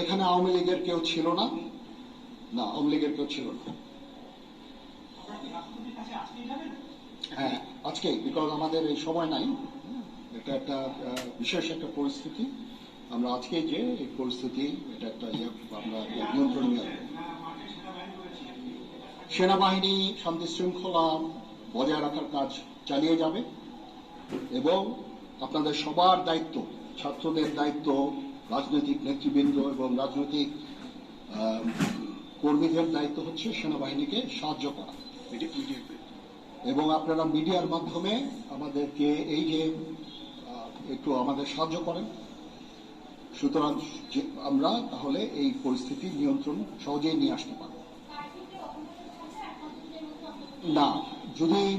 এখানে আওয়ামী লীগের কেউ ছিল না? না, আওয়ামী লীগের কেউ ছিল না। হ্যাঁ আজকেই বিকজ আমাদের এই সময় নাই। এটা একটা বিশেষ একটা পরিস্থিতি। আমরা আজকে যে এই পরিস্থিতি, এটা একটা ইয়ে আমরা নিয়ন্ত্রণ। সেনাবাহিনী শান্তি শৃঙ্খলা বজায় রাখার কাজ চালিয়ে যাবে এবং আপনাদের সবার দায়িত্ব, ছাত্রদের দায়িত্ব রাজনৈতিক নেতৃবৃন্দ এবং রাজনৈতিক আহ, কর্মীদের দায়িত্ব হচ্ছে সেনাবাহিনীকে সাহায্য করা। এবং আপনারা মিডিয়ার মাধ্যমে আমাদেরকে এই যে আহ, একটু আমাদের সাহায্য করেন। সুতরাং যে- আমরা তাহলে এই পরিস্থিতি নিয়ন্ত্রণ সহজেই নিয়ে আসতে পারব। না যদি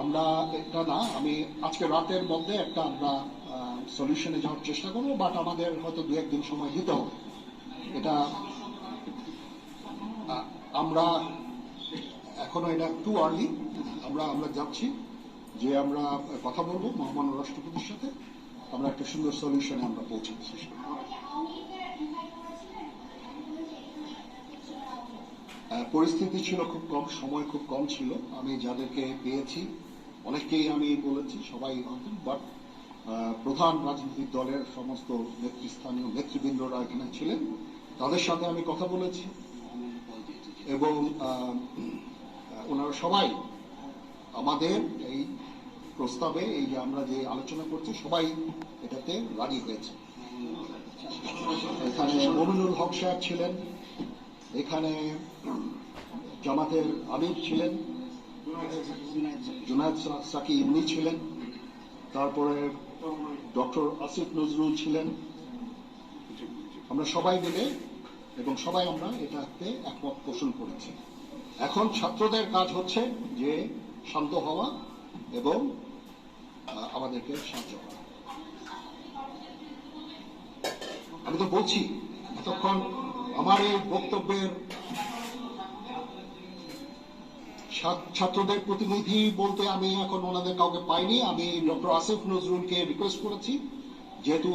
আমরা এটা না, আমি আজকে রাতের মধ্যে একটা আমরা সলিউশনে যাওয়ার চেষ্টা করব বাট আমাদের হয়তো দু একদিন সময় দিতে হবে। এটা আমরা এখনও এটা টু আর্লি আমরা আমরা যাচ্ছি যে আমরা কথা বলব মহামান্য রাষ্ট্রপতির সাথে, আমরা একটা সুন্দর সলিউশনে আমরা পৌঁছাতে পরিস্থিতি ছিল খুব কম, সময় খুব কম ছিল। আমি যাদেরকে পেয়েছি, অনেককেই আমি বলেছি, সবাই বাট প্রধান রাজনৈতিক দলের সমস্ত নেতৃস্থানীয় নেতৃবৃন্দরা এখানে ছিলেন। তাদের সাথে আমি কথা বলেছি এবং ওনারা সবাই আমাদের এই প্রস্তাবে, এই যে আমরা যে আলোচনা করছি, সবাই এটাতে রাজি হয়েছে। এখানে মমিনুল হক সাহেব ছিলেন, এখানে জামাতের আমির ছিলেন, জুনায়দ সাকি ইমনি ছিলেন, তারপরে ডক্টর আসিফ নজরুল ছিলেন। আমরা সবাই মিলে, এবং সবাই আমরা এটাতে একমত পোষণ করেছি। এখন ছাত্রদের কাজ হচ্ছে যে শান্ত হওয়া এবং আমাদেরকে সাহায্য করা। আমি তো বলছি, এতক্ষণ আমার এই বক্তব্যের ছাত্রদের প্রতিনিধি বলতে আমি এখন ওনাদের কাউকে পাইনি। আমি ডক্টর আসিফ নজরুলকে রিকোয়েস্ট করেছি। যেহেতু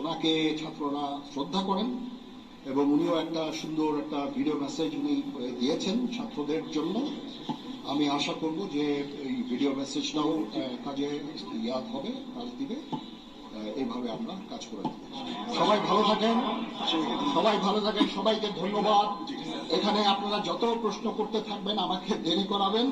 ওনাকে ছাত্ররা শ্রদ্ধা করেন এবং উনিও একটা সুন্দর একটা ভিডিও মেসেজ উনি দিয়েছেন ছাত্রদের জন্য। আমি আশা করব যে এই ভিডিও মেসেজটাও কাজে ইয়াদ হবে, কাজ দিবে। এইভাবে আমরা কাজ করে। সবাই ভালো থাকেন। সবাই ভালো থাকেন। সবাইকে ধন্যবাদ। এখানে আপনারা যত প্রশ্ন করতে থাকবেন আমাকে দেরি করাবেন।